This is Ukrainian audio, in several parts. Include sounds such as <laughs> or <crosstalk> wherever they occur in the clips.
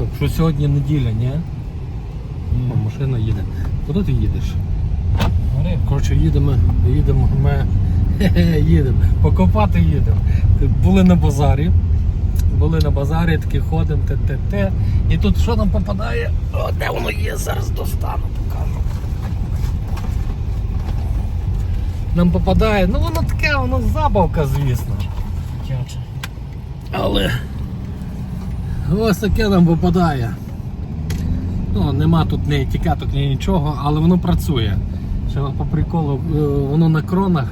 Так, що сьогодні неділя, ні? О, машина їде. Куди ти їдеш? Коротше, їдемо, їдемо, ми <laughs> їдемо. Покопати їдемо. Були на базарі. Були на базарі, такі ходимо, те-те-те. І тут що нам попадає? О, де воно є? Зараз достану, покажу. Нам попадає, ну воно таке, воно забавка, звісно. Але ось таке нам попадає. Ну, нема тут ні етикеток, ні нічого, але воно працює. Ще по приколу, е, воно на кронах.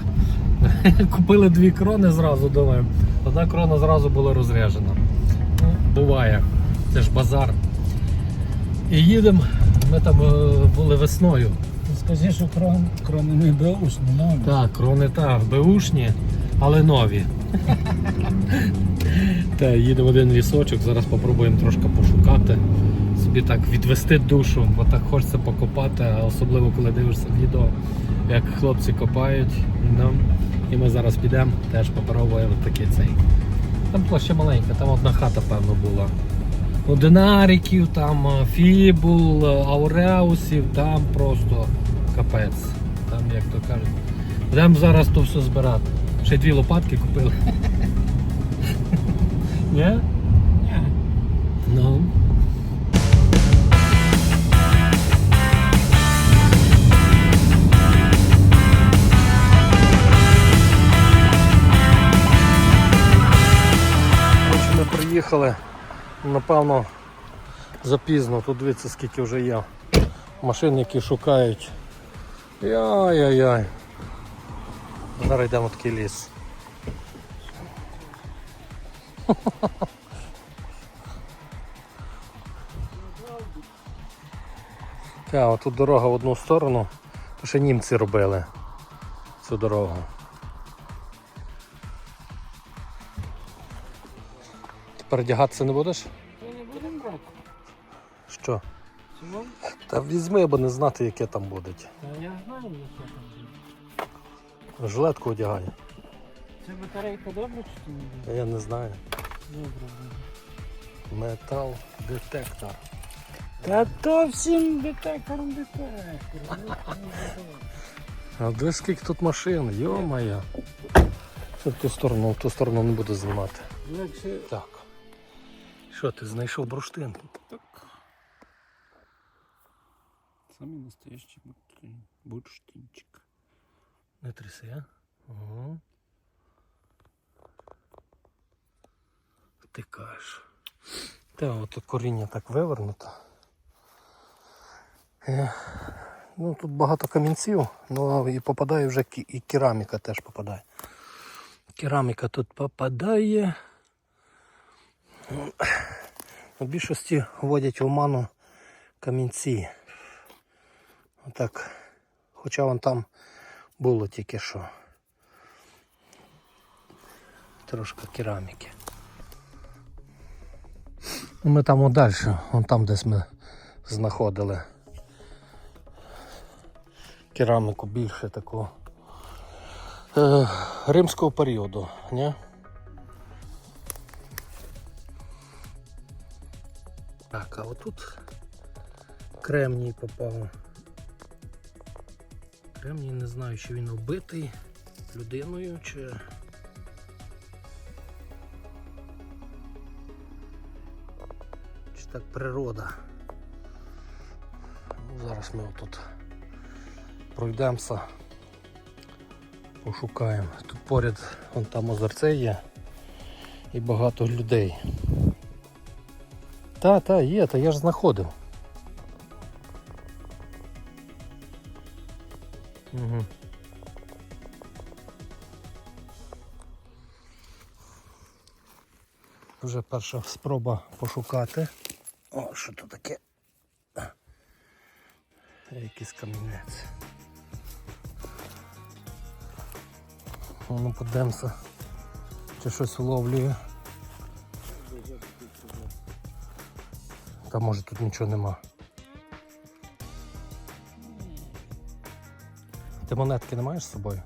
<laughs> Купили дві крони зразу, думаю. Одна крона зразу була розряжена. Ну, буває. Це ж базар. І їдемо. Ми там е, були весною. Скажи, що крон, крони не беушні, ну. Так, крони так, беушні, але нові. Та їдемо в один лісочок, зараз спробуємо трошки пошукати. Собі так відвести душу, бо так хочеться покопати, а особливо коли дивишся відео, як хлопці копають. Ну, і ми зараз підемо, теж попробуємо такий цей. Там площа маленька, там одна хата, певно, була. Ну, динариків, там е, фібул, е, ауреусів, там просто капець. Там, як то кажуть. Будемо зараз то все збирати. Ще дві лопатки купили. <laughs> Ні? Ні. Ну. Ми приїхали, напевно, запізно. Тут дивіться, скільки вже є машин, які шукають. Яй-яй-яй. Зараз йдемо в такий ліс. <laughs> Так, отут дорога в одну сторону, то ще німці робили цю дорогу. Тепер одягатися не будеш? Ми не будемо брати. Що? Чому? Та візьми, бо не знати, яке там буде. Та я знаю, яке там буде. Жилетку одягай. Це батарейка добре чи ти не буде? Я не знаю. Добре буде. Метал детектор. Та то всім детектором детектор. А де скільки тут машин? Йо-моє. Це в ту сторону, в ту сторону не буду знімати. Легше Так. Що, ти знайшов бурштин? так. Самый настоящий бурштин. бурштинчик. Не тряси, а? Угу. Ти кажеш. Та от коріння так вивернуто. Е, Ну, тут багато камінців, ну і попадає вже і кераміка теж попадає. Кераміка тут попадає. Ну, В більшості вводять в оману камінці. Отак. Хоча вон там було тільки що. Трошки кераміки. Ну, Ми там далі, вон там десь ми знаходили кераміку більше таку е, римського періоду, ні? Так, а отут кремній попав. Кремній не знаю, чи він вбитий людиною, чи. Чи так природа. Ну, зараз ми отут пройдемося, пошукаємо. Тут поряд вон там озерце є і багато людей. Та, та, є, та я ж знаходив. Угу. Вже перша спроба пошукати. О, що то таке? Якийсь камінець. Ну, подивимося, чи щось вловлює. Та може тут нічого нема. Ти монетки не маєш з собою?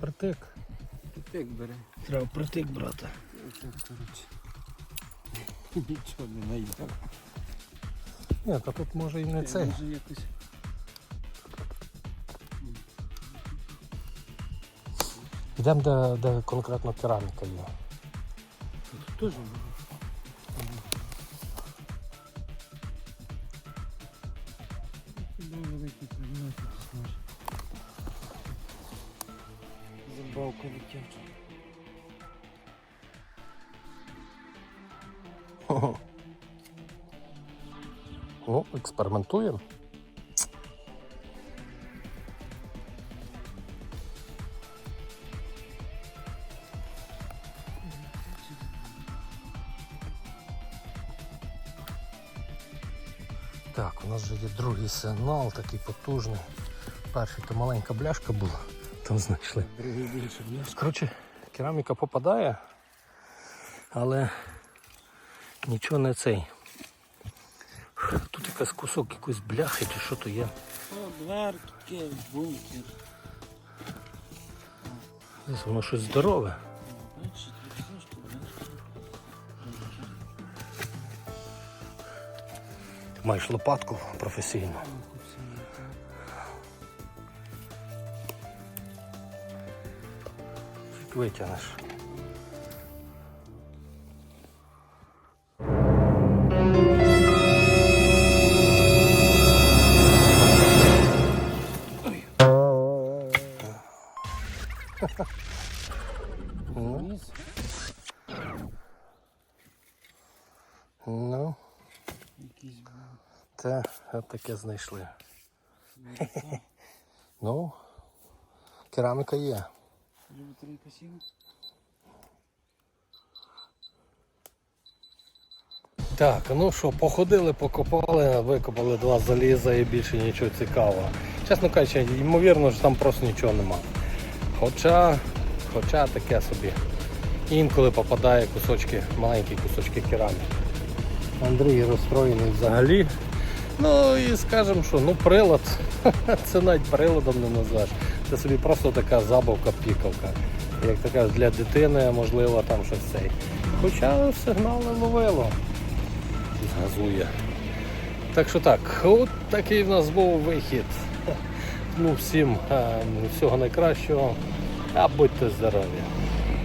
Притик. Тик бери. Треба притик брати. Оце, коротше. Нічого не знайдемо. Ні, та тут може і не цей. Може якось. Йдемо, де, де конкретно кераміка є. Тут теж буде. Забавка дитяча. Ну, експериментуємо. Так, у нас вже є другий сигнал, такий потужний. Перший то маленька бляшка була, там знайшли. Коротше, кераміка попадає, але нічого не цей. Тут якийсь кусок якоїсь бляхи чи що то є. О, дверки, бункер. Десь Воно щось здорове. Маєш лопатку професійну. Витягнеш. Ну, ну, те от таке знайшли. Ну, кераміка є. Любите косів? Так, ну що, походили, покопали, викопали два заліза і більше нічого цікавого. Чесно кажучи, ймовірно, що там просто нічого нема. Хоча, хоча таке собі. Інколи попадає кусочки, маленькі кусочки кераміки. Андрій розстроєний взагалі. Ну і скажемо, що ну прилад, <laughs> це навіть приладом не назвеш. Це собі просто така забавка-пікавка. Як така для дитини, можливо, там щось цей. Хоча сигнали ловило газує. Так що так, от такий в нас був вихід. Ну, всім е, всього найкращого, а будьте здорові.